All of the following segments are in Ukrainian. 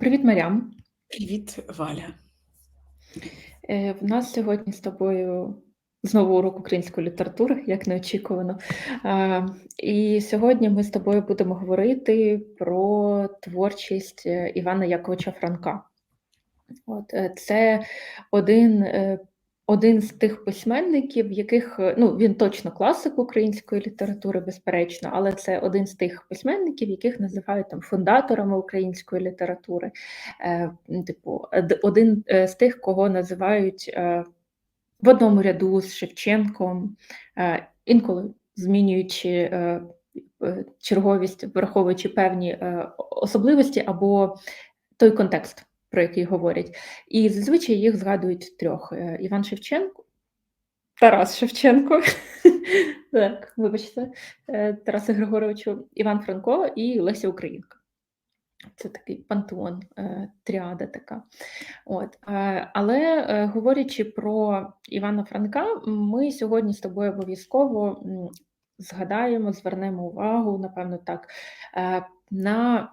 Привіт, Марям. Привіт, Валя. Е, В нас сьогодні з тобою знову урок української літератури, як неочікувано. І сьогодні ми з тобою будемо говорити про творчість е, Івана Яковича Франка. От, е, це один, один з тих письменників, яких е, ну, він точно класик української літератури, безперечно, але це один з тих письменників, яких називають там фундаторами української літератури. Е, Типу, один е, з тих, кого називають е, в одному ряду з Шевченком, е, інколи змінюючи е, е, черговість, враховуючи певні особливості або той контекст, про який говорять. І зазвичай їх згадують трьох: Е, Іван Шевченко, Тарас Шевченко, так, вибачте, е, Тарасе Григоровичу, Іван Франко і Леся Українка. Це такий пантеон, е, тріада така. От. Але говорячи про Івана Франка, ми сьогодні з тобою обов'язково згадаємо, звернемо увагу, напевно, так, на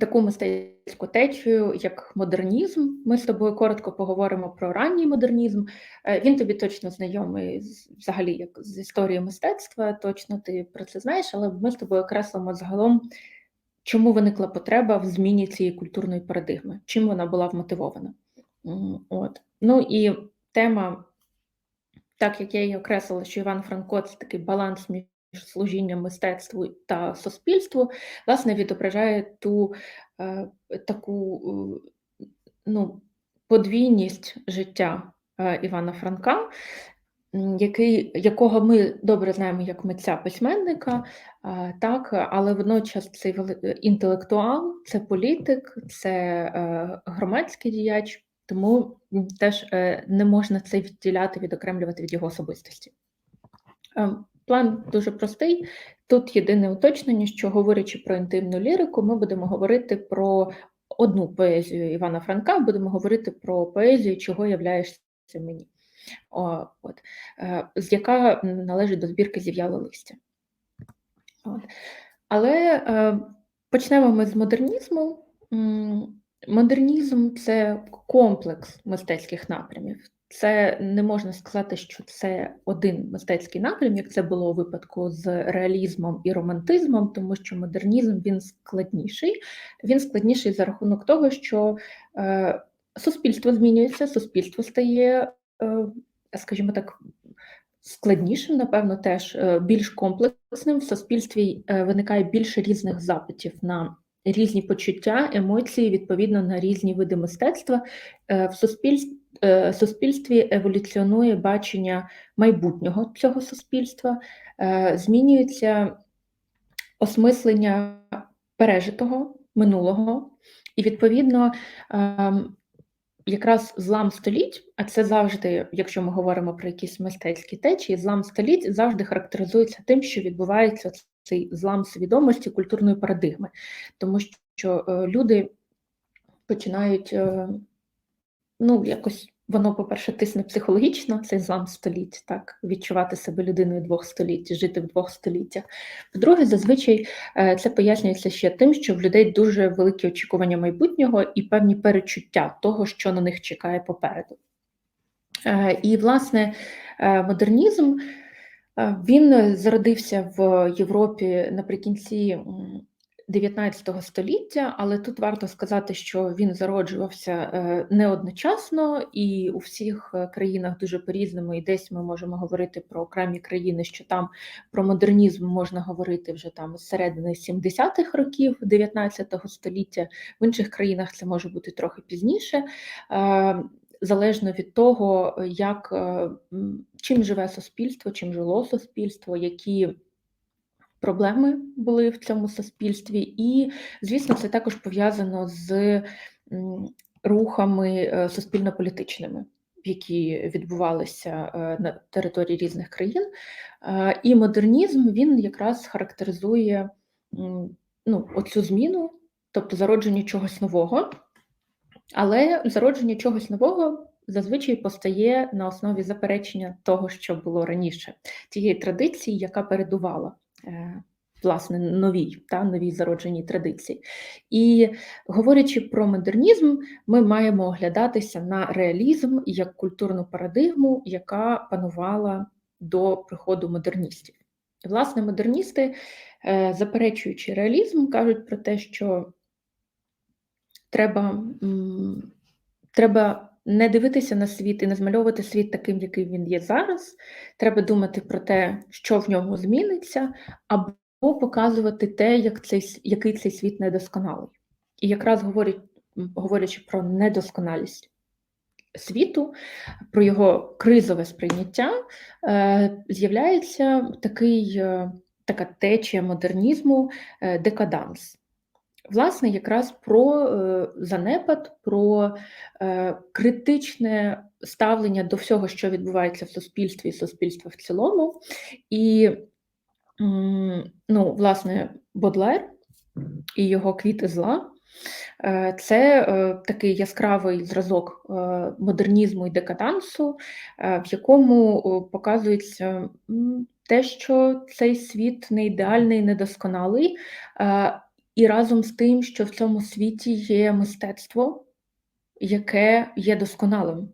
таку мистецьку течію, як модернізм. Ми з тобою коротко поговоримо про ранній модернізм. Е, Він тобі точно знайомий взагалі як з історії мистецтва, точно ти про це знаєш, але ми з тобою окреслимо загалом, чому виникла потреба в зміні цієї культурної парадигми, чим вона була вмотивована. От. Ну і тема так як я її окреслила, що Іван Франко це такий баланс між служінням мистецтву та суспільству, власне, відображає ту е, таку е, ну, подвійність життя е, Івана Франка, який, якого ми добре знаємо як митця письменника, так, але водночас це інтелектуал, це політик, це громадський діяч. Тому теж не можна це відділяти, відокремлювати від його особистості. План дуже простий. Тут єдине уточнення, що говорячи про інтимну лірику, ми будемо говорити про одну поезію Івана Франка, будемо говорити про поезію, чого являєшся мені, О, от, е, з яка належить до збірки зів'яле листя. От. Але е, почнемо ми з модернізму. Модернізм це комплекс мистецьких напрямів. Це не можна сказати, що це один мистецький напрям, як це було у випадку з реалізмом і романтизмом, тому що модернізм він складніший. Він складніший за рахунок того, що е, суспільство змінюється, суспільство стає, е, скажімо так, складнішим, напевно, теж е, більш комплексним. В суспільстві е, виникає більше різних запитів на різні почуття, емоції, відповідно на різні види мистецтва. Е, В суспільстві, суспільстві еволюціонує бачення майбутнього цього суспільства, е, змінюється осмислення пережитого минулого, і відповідно. ем, якраз злам століть, а це завжди, якщо ми говоримо про якісь мистецькі течії, злам століть завжди характеризується тим, що відбувається цей злам свідомості культурної парадигми, тому що е, люди починають е, ну, якось. Воно, по-перше, тисне психологічно, цей злам століть, так, відчувати себе людиною двох століть, жити в двох століттях. По-друге, зазвичай е, це пояснюється ще тим, що в людей дуже великі очікування майбутнього і певні перечуття того, що на них чекає попереду. Е, І, власне, е, модернізм він зародився в Європі наприкінці 19 століття, але тут варто сказати, що він зароджувався е, не одночасно, і у всіх е, країнах дуже по-різному, і десь ми можемо говорити про окремі країни, що там про модернізм можна говорити вже там з середини 70-х років 19 століття. В інших країнах це може бути трохи пізніше. Е, залежно від того, як чим живе суспільство, чим жило суспільство, які проблеми були в цьому суспільстві, і, звісно, це також пов'язано з рухами е, суспільно-політичними, які відбувалися е, на території різних країн. Е, і модернізм він якраз характеризує ну, оцю зміну, тобто зародження чогось нового, але зародження чогось нового. Зазвичай постає на основі заперечення того, що було раніше, тієї традиції, яка передувала власне новій, та новій зародженій традиції. І говорячи про модернізм, ми маємо оглядатися на реалізм як культурну парадигму, яка панувала до приходу модерністів. Власне, модерністи, е, заперечуючи реалізм, кажуть про те, що треба, треба не дивитися на світ і не змальовувати світ таким, який він є зараз. Треба думати про те, що в ньому зміниться, або показувати те, як цей, який цей світ недосконалий. І якраз говорять, говорячи про недосконалість світу, про його кризове сприйняття, е, з'являється такий, е, така течія модернізму, е, декаданс. Власне, якраз про е, занепад, про е, критичне ставлення до всього, що відбувається в суспільстві і суспільства в цілому. І, ну, власне, Бодлер і його квіти зла. Е, це такий яскравий зразок модернізму і декадансу, в якому показується те, що цей світ не ідеальний, недосконалий, і разом з тим, що в цьому світі є мистецтво, яке є досконалим,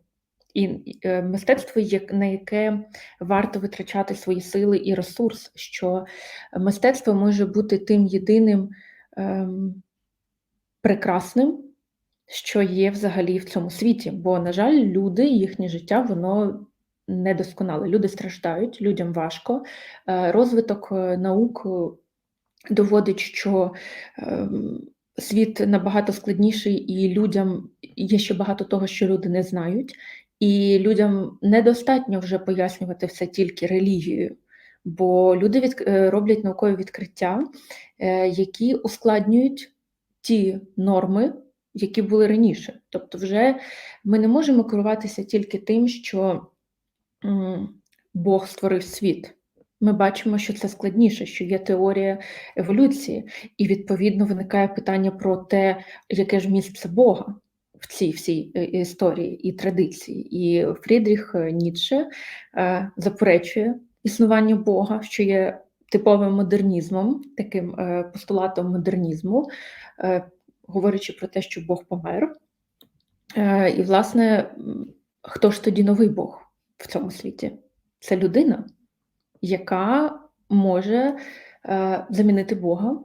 і е, мистецтво, на яке варто витрачати свої сили і ресурс, що мистецтво може бути тим єдиним ем, прекрасним, що є взагалі в цьому світі. Бо, на жаль, люди, їхнє життя, воно недосконале. Люди страждають, людям важко. Е, розвиток е, наук доводить, що е, світ набагато складніший, і людям є ще багато того, що люди не знають, і людям недостатньо вже пояснювати все тільки релігією, бо люди від, е, роблять наукові відкриття, е, які ускладнюють ті норми. Які були раніше. Тобто, вже ми не можемо керуватися тільки тим, що Бог створив світ ми бачимо, що це складніше, що є теорія еволюції, і відповідно виникає питання про те, яке ж місце Бога в цій всій е, історії і традиції. І Фрідріх Ніцше е, заперечує існування Бога, що є типовим модернізмом, таким е, постулатом модернізму, говорячи про те, що Бог помер. І, власне, хто ж тоді новий Бог в цьому світі? Це людина яка може е, замінити Бога,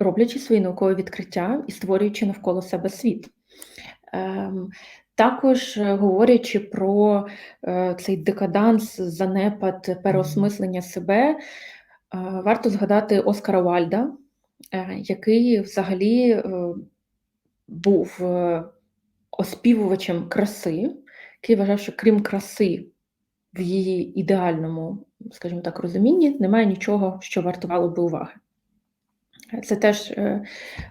роблячи свої наукові відкриття і створюючи навколо себе світ. Е, також е, говорячи про е, цей декаданс, занепад, переосмислення себе, е, варто згадати Оскара Вальда, е, який взагалі е, був е, оспівувачем краси, який вважав, що крім краси в її ідеальному скажімо так, розумінні немає нічого, що вартувало би уваги. Це теж е,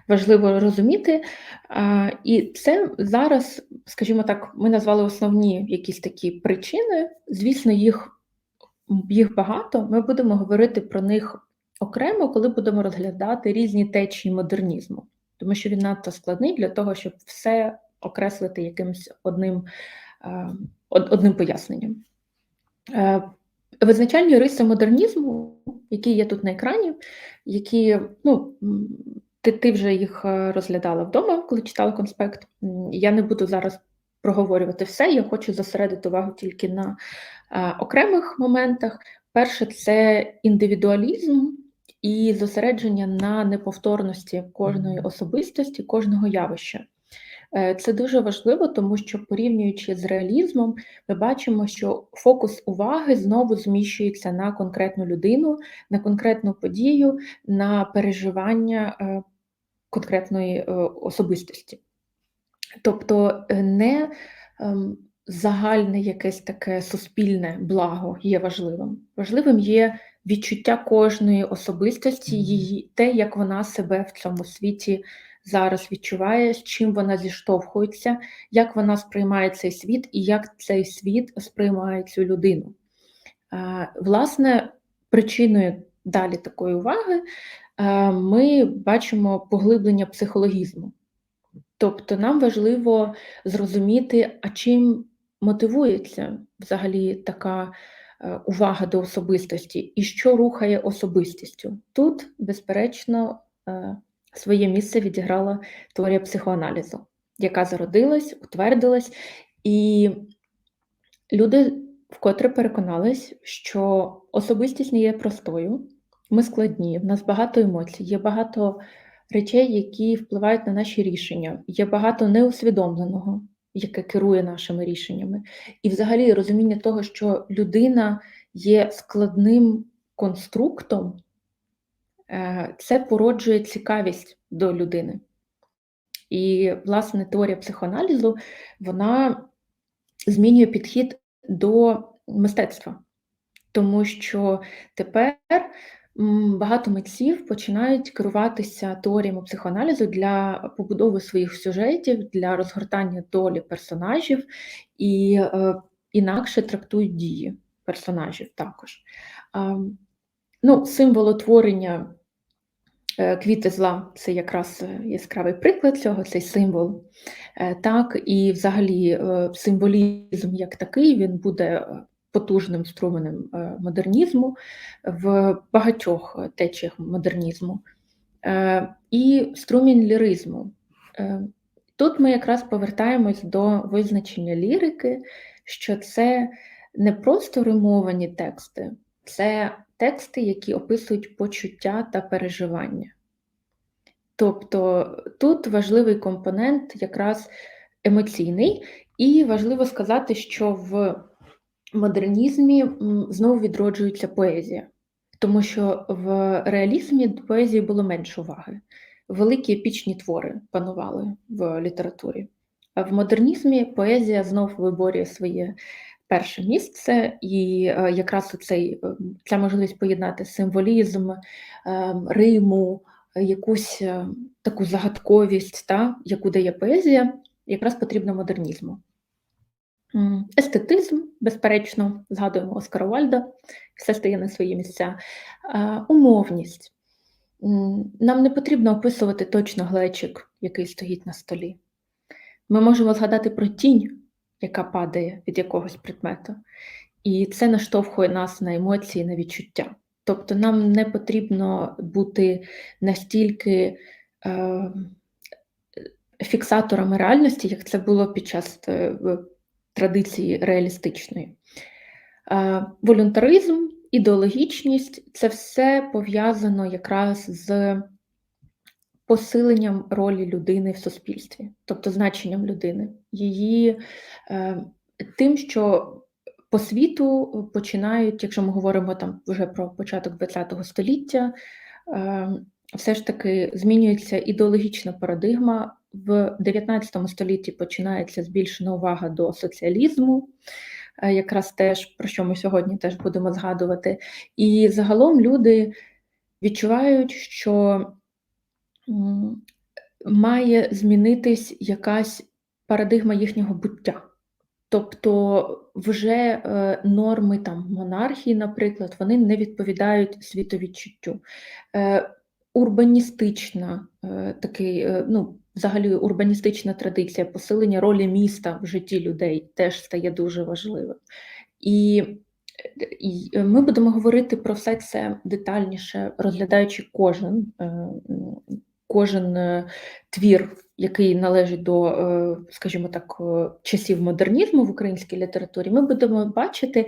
важливо розуміти. І це зараз, скажімо так, ми назвали основні якісь такі причини. Звісно, їх, їх багато. Ми будемо говорити про них окремо, коли будемо розглядати різні течії модернізму, тому що він надто складний для того, щоб все окреслити якимось одним, одним поясненням. Е, Визначальні риси модернізму, які є тут на екрані, які ну, ти ти вже їх е, розглядала вдома, коли читала конспект. Я не буду зараз проговорювати все, я хочу зосередити увагу тільки на е, окремих моментах. Перше, це індивідуалізм і зосередження на неповторності кожної особистості, кожного явища. Е, це дуже важливо, тому що порівнюючи з реалізмом, ми бачимо, що фокус уваги знову зміщується на конкретну людину, на конкретну подію, на переживання е, конкретної е, особистості. Тобто не ем, загальне якесь таке суспільне благо є важливим. Важливим є відчуття кожної особистості, її те, як вона себе в цьому світі зараз відчуває, з чим вона зіштовхується, як вона сприймає цей світ і як цей світ сприймає цю людину. Власне, причиною далі такої уваги ми бачимо поглиблення психологізму. Тобто нам важливо зрозуміти, а чим мотивується взагалі така е, увага до особистості і що рухає особистістю. Тут, безперечно, е, своє місце відіграла теорія психоаналізу, яка зародилась, утвердилась, і люди вкотре переконались, що особистість не є простою, ми складні, в нас багато емоцій, є багато речей, які впливають на наші рішення, є багато неусвідомленого, яке керує нашими рішеннями. І взагалі розуміння того, що людина є складним конструктом, це породжує цікавість до людини. І, власне, теорія психоаналізу вона змінює підхід до мистецтва, тому що тепер багато митців починають керуватися теоріями психоаналізу для побудови своїх сюжетів, для розгортання долі персонажів і е, інакше трактують дії персонажів також. Е, ну, Символотворення е, квіти зла це якраз яскравий приклад цього, цей символ. Е, так, І взагалі е, символізм як такий він буде потужним струменем е, модернізму в багатьох течіях модернізму, е, і струмінь ліризму. Е, тут ми якраз повертаємось до визначення лірики, що це не просто римовані тексти, це тексти, які описують почуття та переживання. Тобто тут важливий компонент якраз емоційний, і важливо сказати, що в модернізмі знову відроджується поезія, тому що в реалізмі поезії було менше уваги. Великі епічні твори панували в літературі. А в модернізмі поезія знов виборює своє перше місце, і е, якраз цей, е, ця можливість поєднати символізм, е, Риму, якусь таку загадковість, та, яку дає поезія, якраз потрібна модернізму. Естетизм, безперечно, згадуємо Оскара Вальда, все стає на свої місця. Умовність. Нам не потрібно описувати точно глечик, який стоїть на столі. Ми можемо згадати про тінь, яка падає від якогось предмету, і це наштовхує нас на емоції, на відчуття. Тобто нам не потрібно бути настільки е, фіксаторами реальності, як це було під час е, традиції реалістичної. Волюнтаризм, ідеологічність це все пов'язано якраз з посиленням ролі людини в суспільстві, тобто значенням людини, її е, тим, що по світу починають, якщо ми говоримо там вже про початок ХХ століття, е, все ж таки змінюється ідеологічна парадигма в 19 столітті починається збільшена увага до соціалізму, е, якраз теж про що ми сьогодні теж будемо згадувати. І загалом люди відчувають, що має змінитись якась парадигма їхнього буття. Тобто вже е, норми там монархії, наприклад, вони не відповідають світовідчуттю. Е, урбаністична е, такий, е, ну, взагалі урбаністична традиція, посилення ролі міста в житті людей теж стає дуже важливим. І і ми будемо говорити про все це детальніше, розглядаючи кожен кожен твір, який належить до, скажімо так, часів модернізму в українській літературі, ми будемо бачити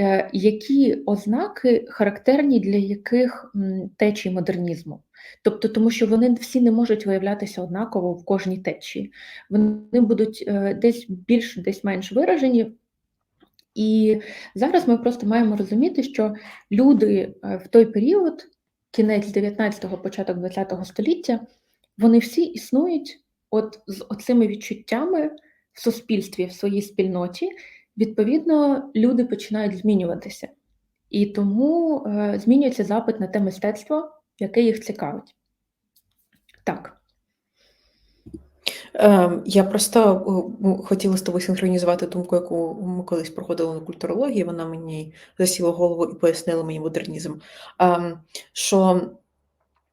Е, які ознаки характерні для яких течій модернізму? Тобто, тому що вони всі не можуть виявлятися однаково в кожній течії, вони будуть е, десь більш, десь менш виражені. І зараз ми просто маємо розуміти, що люди е, в той період, кінець 19-го, початок 20-го століття, вони всі існують от з оцими відчуттями в суспільстві, в своїй спільноті, Відповідно, люди починають змінюватися, і тому е, змінюється запит на те мистецтво, яке їх цікавить. Так. Ем, я просто хотіла з тобою синхронізувати думку, яку ми колись проходили на культурології. Вона мені засіла голову і пояснила мені модернізм. Ем, що,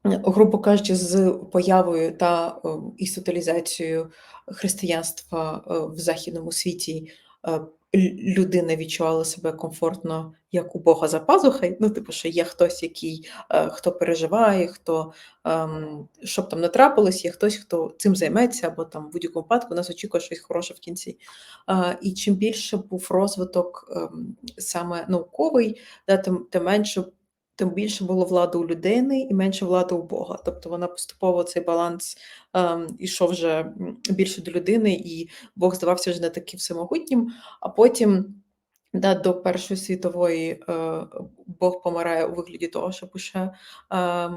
грубо кажучи, з появою та істоталізацією християнства е, в західному світі Е, людина відчувала себе комфортно, як у Бога за пазухою. Ну, типу, що є хтось, який, е, хто переживає, хто, щоб що б там не трапилось, є хтось, хто цим займеться, або там в будь-якому випадку нас очікує щось хороше в кінці. Е, і чим більше був розвиток, ем, саме науковий, да, тим менше тим більше було влади у людини і менше влади у Бога. Тобто вона поступово цей баланс ем, ішов вже більше до людини, і Бог здавався вже не таким всемогутнім. А потім да, до Першої світової е, Бог помирає у вигляді того, що пише е,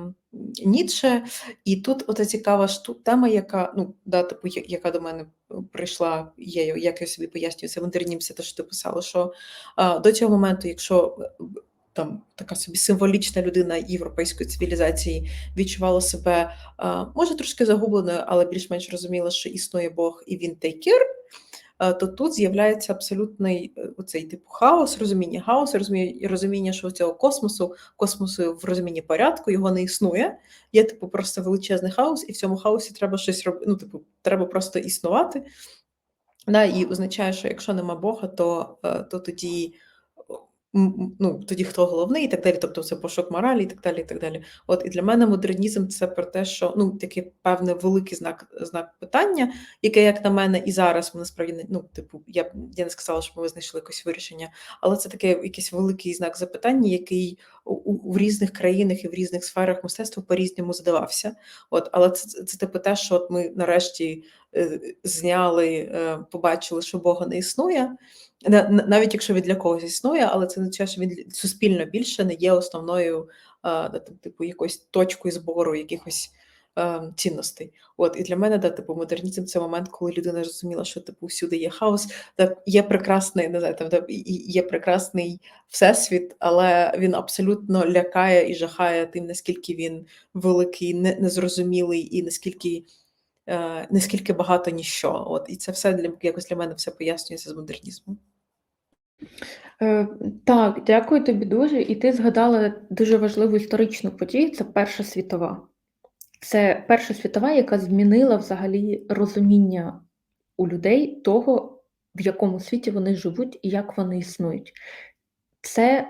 Ніцше. І тут оця цікава тема, яка ну, да, типу, яка до мене прийшла, є, як я собі пояснюю, це модернім, це те, що ти писала, що е, до цього моменту, якщо там така собі символічна людина європейської цивілізації відчувала себе, може трошки загубленою, але більш-менш розуміла, що існує Бог і він тейкер, то тут з'являється абсолютний е, оцей типу хаос, розуміння хаосу, розуміння, що цього космосу, космосу в розумінні порядку його не існує. Є типу просто величезний хаос, і в цьому хаосі треба щось робити. Ну, типу, треба просто існувати. Да, і означає, що якщо нема Бога, то, е, то тоді ну, тоді хто головний і так далі, тобто це пошук моралі і так далі. І так далі. От і для мене модернізм це про те, що ну такий певний великий знак знак питання, яке, як на мене, і зараз ми насправді ну, типу, я я не сказала, що ми знайшли якось вирішення, але це таке якийсь великий знак запитання, який у, у в різних країнах і в різних сферах мистецтва по-різному задавався. От, але це, це типу те, що от ми нарешті е, зняли, е, побачили, що Бога не існує. На- на- навіть якщо він для когось існує, але це означає, що він суспільно більше не є основною типу якоюсь точкою збору якихось цінностей. От і для мене да, типу, модернізм це момент, коли людина зрозуміла, що типу всюди є хаос, та є прекрасний, не знаю, там і є прекрасний всесвіт, але він абсолютно лякає і жахає тим, наскільки він великий, не- незрозумілий і наскільки. е, Наскільки багато ніщо, от і це все для якось для мене все пояснюється з модернізмом. Е, Так, дякую тобі дуже. І ти згадала дуже важливу історичну подію це Перша світова. Це Перша світова, яка змінила взагалі розуміння у людей того, в якому світі вони живуть і як вони існують. Це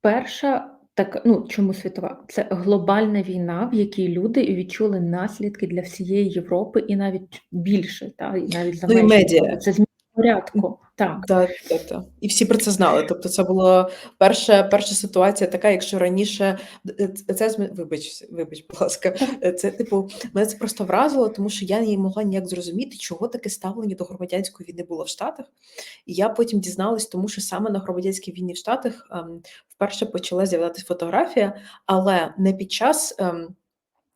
перша така, ну чому світова? Це глобальна війна, в якій люди відчули наслідки для всієї Європи і навіть більше, та, і навіть за Ну, межі медіа. Це зміна порядку. Так. Так, так, так. І всі про це знали. Тобто, це була перша, перша ситуація така, якщо раніше е, це- вибач, вибач, будь ласка. Е, Це типу, мене це просто вразило, тому що я не могла ніяк зрозуміти, чого таке ставлення до громадянської війни було в Штатах. І я потім дізналась, тому що саме на громадянській війні в Штатах ем, вперше почала з'являтися фотографія, але не під час. ем,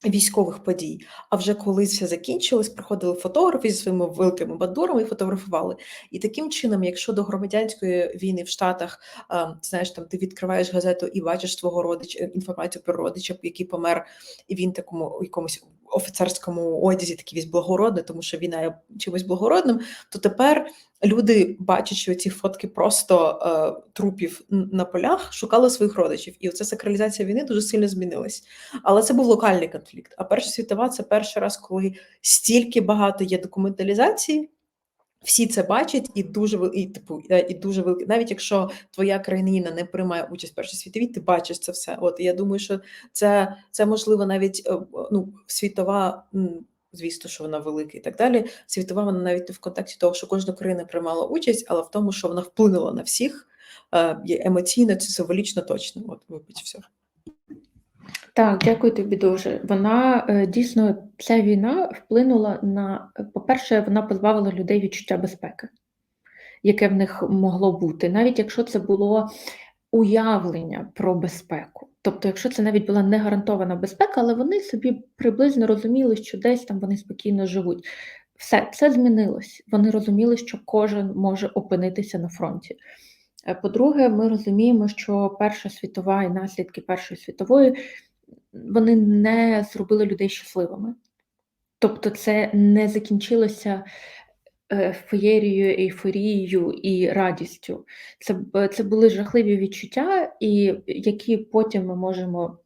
Військових подій, а вже коли все закінчилось, приходили фотографи зі своїми великими бандурами і фотографували. І таким чином, якщо до громадянської війни в Штатах, е, знаєш, там ти відкриваєш газету і бачиш свого родича, інформацію про родича, який помер, і він такому якомусь офіцерському одязі, такий весь благородний, тому що війна є чимось благородним, то тепер люди, бачачи ці фотки просто е, трупів на полях, шукали своїх родичів. І оця сакралізація війни дуже сильно змінилась. Але це був локальний конфлікт. А Перша світова це перший раз, коли стільки багато є документалізації. Всі це бачать, і дуже і, типу, е, і дуже великий. Навіть якщо твоя країна не приймає участь в першій світовій, ти бачиш це все. От я думаю, що це, це можливо навіть е, ну, світова. Звісно, що вона велика і так далі. Світова вона навіть не в контексті того, що кожна країна приймала участь, але в тому, що вона вплинула на всіх е, емоційно, це символічно точно. От вибач все. Так, дякую тобі дуже. Вона е, дійсно ця війна вплинула на, по-перше, вона позбавила людей відчуття безпеки, яке в них могло бути, навіть якщо це було уявлення про безпеку. Тобто, якщо це навіть була не гарантована безпека, але вони собі приблизно розуміли, що десь там вони спокійно живуть. Все це змінилось. Вони розуміли, що кожен може опинитися на фронті. Е, По-друге, ми розуміємо, що Перша світова і наслідки Першої світової вони не зробили людей щасливими. Тобто, це не закінчилося е, феєрією, ейфорією і радістю. Це, це були жахливі відчуття, і які потім ми можемо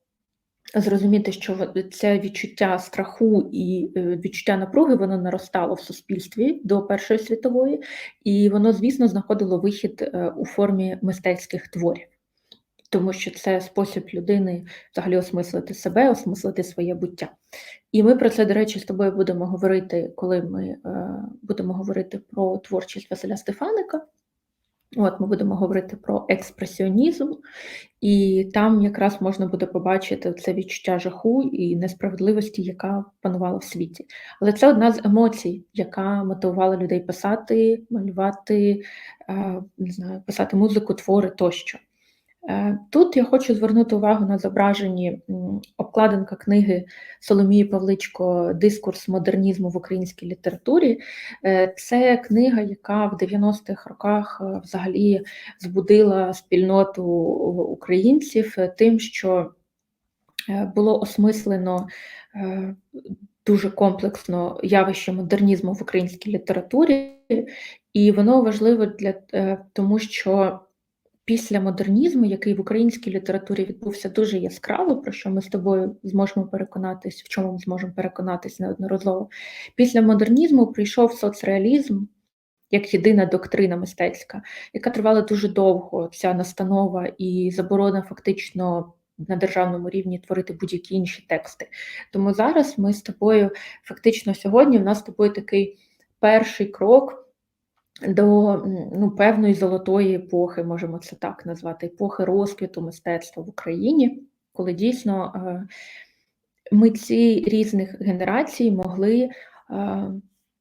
зрозуміти, що це відчуття страху і е, відчуття напруги воно наростало в суспільстві до Першої світової, і воно, звісно, знаходило вихід е, у формі мистецьких творів, тому що це спосіб людини взагалі осмислити себе, осмислити своє буття. І ми про це, до речі, з тобою будемо говорити, коли ми е, будемо говорити про творчість Василя Стефаника. От ми будемо говорити про експресіонізм, і там якраз можна буде побачити це відчуття жаху і несправедливості, яка панувала в світі. Але це одна з емоцій, яка мотивувала людей писати, малювати, е, не знаю, писати музику, твори тощо. Е, Тут я хочу звернути увагу на зображенні обкладинка книги Соломії Павличко Дискурс модернізму в українській літературі. Е, Це книга, яка в 90-х роках е, взагалі збудила спільноту українців тим, що було осмислено дуже комплексно явище модернізму в українській літературі, і воно важливо для тому, що після модернізму, який в українській літературі відбувся дуже яскраво, про що ми з тобою зможемо переконатись, в чому ми зможемо переконатись неодноразово. Після модернізму прийшов соцреалізм як єдина доктрина мистецька, яка тривала дуже довго, ця настанова і заборона фактично на державному рівні творити будь-які інші тексти. Тому зараз ми з тобою, фактично сьогодні, в нас з тобою такий перший крок до ну, певної золотої епохи, можемо це так назвати, епохи розквіту мистецтва в Україні, коли дійсно е, митці різних генерацій могли е,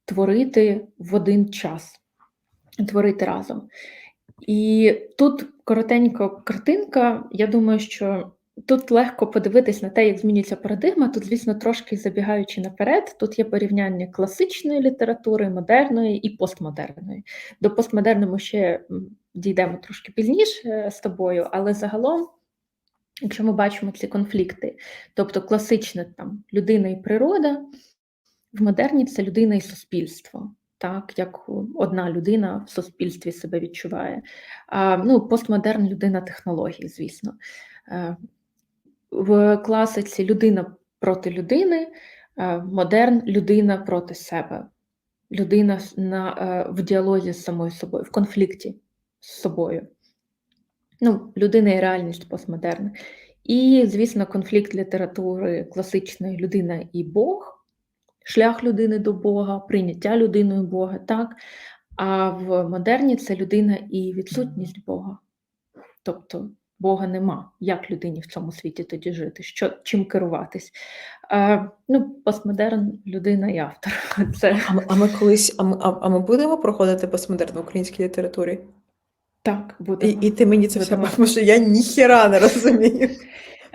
творити в один час, творити разом. І тут коротенько картинка. Я думаю, що тут легко подивитись на те, як змінюється парадигма. Тут, звісно, трошки забігаючи наперед, тут є порівняння класичної літератури, модерної і постмодерної. До постмодерну ми ще дійдемо трошки пізніше е, з тобою, але загалом. Якщо ми бачимо ці конфлікти, тобто класична там людина і природа, в модерні це людина і суспільство, так як одна людина в суспільстві себе відчуває. А, ну, постмодерн людина технології, звісно. В класиці людина проти людини, е, модерн людина проти себе, людина на, е, в діалозі з самою собою, в конфлікті з собою. Ну, людина і реальність постмодерна. І, звісно, конфлікт літератури класичної людина і Бог, шлях людини до Бога, прийняття людиною Бога, так. А в модерні це людина і відсутність Бога. Тобто Бога нема. Як людині в цьому світі тоді жити? Що, чим керуватись? А, ну, постмодерн людина і автор. Це А а ми колись, а ми, а, а ми будемо проходити постмодерн в українській літературі? так І, будемо. і ти мені це все, що я ніхіра не розумію.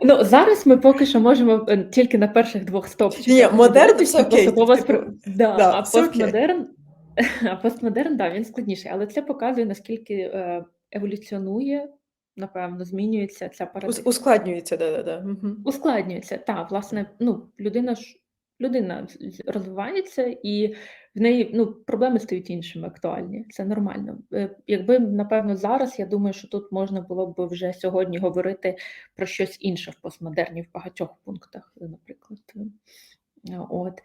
Ну, зараз ми поки що можемо е, тільки на перших двох стопчиках. Ні, модерн все окей, посадова типу, да, да, а постмодерн, а постмодерн, да, він складніший, але це показує, наскільки е, еволюціонує, напевно, змінюється ця парадигма. Ускладнюється, да, да, да. Угу. Ускладнюється, так, власне, ну, людина ж людина розвивається, і в неї ну, проблеми стають іншими актуальні. Це нормально. Е, Якби, напевно, зараз, я думаю, що тут можна було б вже сьогодні говорити про щось інше в постмодерні в багатьох пунктах, наприклад. Е, От.